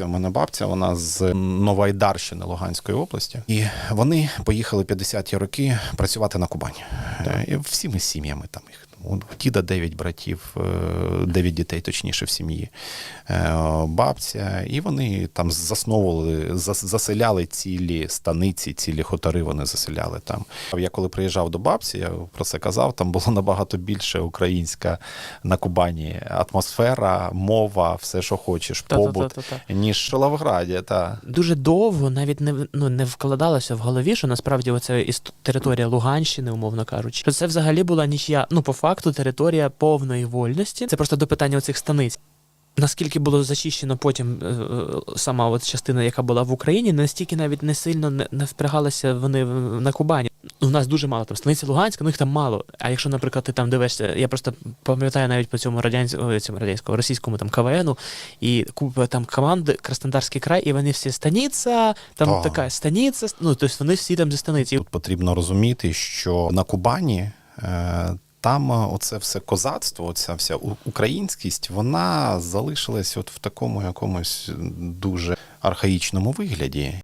У мене бабця, вона з Новайдарщини Луганської області, і вони поїхали 50-ті роки працювати на Кубані. Е, І всіми сім'ями там їх. У діда 9 братів, 9 дітей, точніше, в сім'ї. Е, Бабця, і вони там засновували, заселяли цілі станиці, цілі хутори вони заселяли там. Я коли приїжджав до бабці, я про це казав, там було набагато більше українська на Кубані атмосфера, мова, все, що хочеш, побут, ніж в Шоловграді. Та. Дуже довго навіть не ну, не вкладалося в голові, що насправді оце іс- територія Луганщини, умовно кажучи, що це взагалі була нічия, ну по факту, територія повної вольності. Це просто до питання оцих станиць. Наскільки було зачищено потім е, е, сама от частина, яка була в Україні, настільки навіть не сильно не, впрягалися вони на Кубані. У нас дуже мало там станиці Луганська, ну їх там мало. А якщо, наприклад, ти там дивишся, я просто пам'ятаю навіть по цьому радянському цьому радянському російському там КВНу, і купа там команд Краснодарський край, і вони всі станіця, там Так. така станіця, ну тобто вони всі там зі станиці. Тут потрібно розуміти, що на Кубані е, там е, оце все козацтво, оця вся українськість, вона залишилась от в такому якомусь дуже архаїчному вигляді.